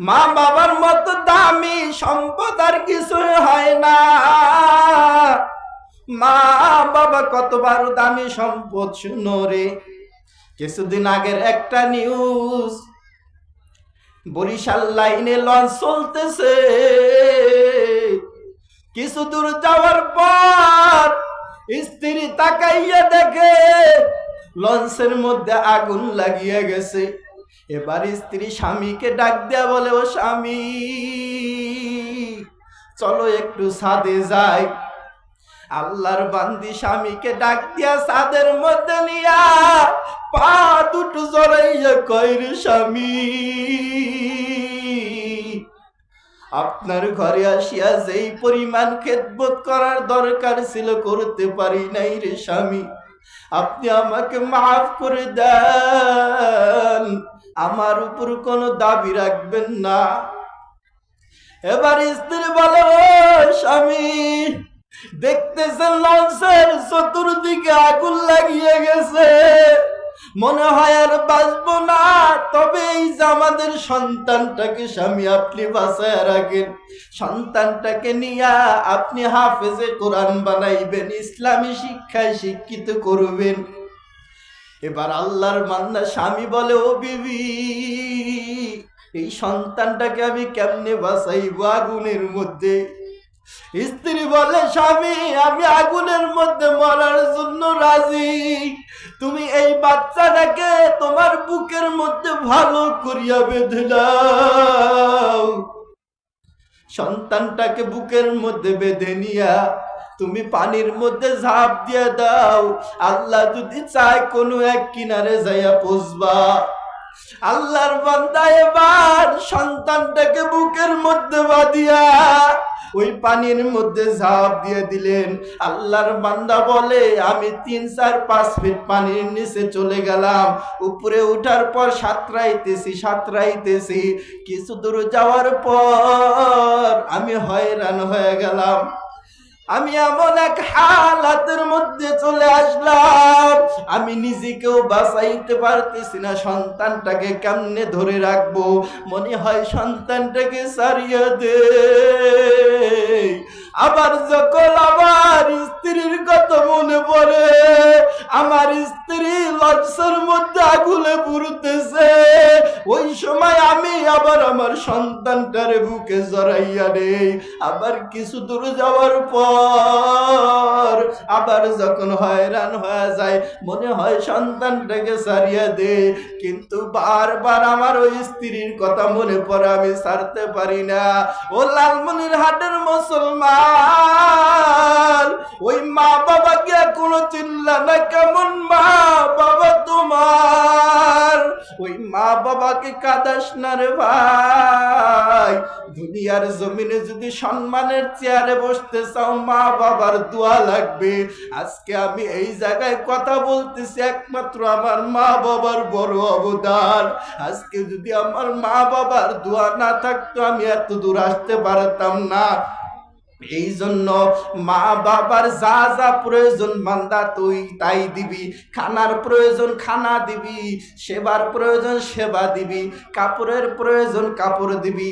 মা বাবার মতো দামি সম্পদ আর কিছু হয় না। মা বাবা কতবার দামি সম্পদ শুনো রে। কিছুদিন আগের একটা নিউজ বরিশাল লাইনে লঞ্চ চলতেছে। কিছু দূর যাওয়ার পর স্ত্রী তাকাইয়া দেখে লঞ্চের মধ্যে আগুন লাগিয়ে গেছে। এবার স্ত্রী স্বামীকে ডাক দেয়া বলে, ও স্বামী, চলো একটু ছাদে যাই। আল্লাহর বান্দি স্বামীকে ডাক দিয়া ছাদের মধ্যে নিয়া পা দুটো জড়াইয়া কইর, স্বামী, আপনার ঘরে আসিয়া যেই পরিমাণ খেদবোধ করার দরকার ছিল করতে পারি নাই রে স্বামী। আপনি আমাকে মাফ করে দেন। আমার উপর কোনো দাবি রাখবেন না। এবার স্ত্রী বলে স্বামী, দেখতেছেন লঞ্চের চতুর্দিকে আগুন লাগিয়ে গেছে। মনে হয় আর বাঁচবো না, তবে এই যে আমাদের সন্তানটাকে স্বামী, আপনি বাঁচায় রাখেন। সন্তানটাকে নিয়ে আপনি হাফেজে কোরআন বানাইবেন, ইসলামী শিক্ষায় শিক্ষিত করবেন। এবার আল্লাহর মান্না স্বামী বলে, ও বিবি, এই সন্তানটাকে আমি কেমনে বাঁচাইব আগুনের মধ্যে? স্ত্রী বলে, স্বামী, আমি আগুনের মধ্যে মরার জন্য রাজি। তুমি এই বাচ্চাটাকে তোমার বুকের মধ্যে ভালো করিয়া বেঁধে দাও। সন্তানটাকে বুকের মধ্যে বেঁধে নিয়া তুমি পানির মধ্যে ঝাঁপ দিয়ে দাও। আল্লাহ যদি চায় কোনো এক কিনারে যাইয়া পৌঁছবা আল্লাহর বান্দা এবার সন্তানটাকে বুকের মধ্যে বাঁধিয়া ওই পানির মধ্যে ঝাঁপ দিয়ে দিলেন। আল্লাহর বান্দা বলে, আমি তিন, চার, পাঁচ ফিট পানির নিচে চলে গেলাম। উপরে উঠার পর সাঁতরাইতেছি সাঁতরাইতেছি। কিছু দূর যাওয়ার পর আমি হয়রান হয়ে গেলাম। আমি এমন এক হালাতের মধ্যে চলে আসলাম। আমি নিজেকেও বাঁচাইতে পারতেছি না, সন্তানটাকে কেমনে ধরে রাখব? মনে হয় সন্তানটাকে সারিয়ে দে। আবার যখন ওই সময় আমি আবার আমার সন্তানটারে বুকে জড়াইয়া নেই আবার কিছু দূর যাওয়ার পর আবার যখন হয়রান হয়ে যায়, মনে হয় সন্তানটাকে সারিয়া দে কিন্তু বারবার আমার ওই স্ত্রীর কথা মনে পড়ে, আমি সারতে পারি না। ও লালমনির হাটের মুসলমান! ওই মা বাবাকে কাদাস না রে ভাই। দুনিয়ার জমিনে যদি সম্মানের চেয়ারে বসতে চাও মা বাবার দোয়া লাগবে। আজকে আমি এই জায়গায় কথা বলতেছি, একমাত্র আমার মা বাবার বড় অবদান। আজকে যদি আমার মা বাবার দোয়া না থাকতো, আমি এত দূর আসতে পারতাম না। এই জন্য মা বাবার যা যা প্রয়োজন মান্দা তুই তাই দিবি। খানার প্রয়োজন খানা দিবি, সেবার প্রয়োজন সেবা দিবি, কাপড়ের প্রয়োজন কাপড় দিবি।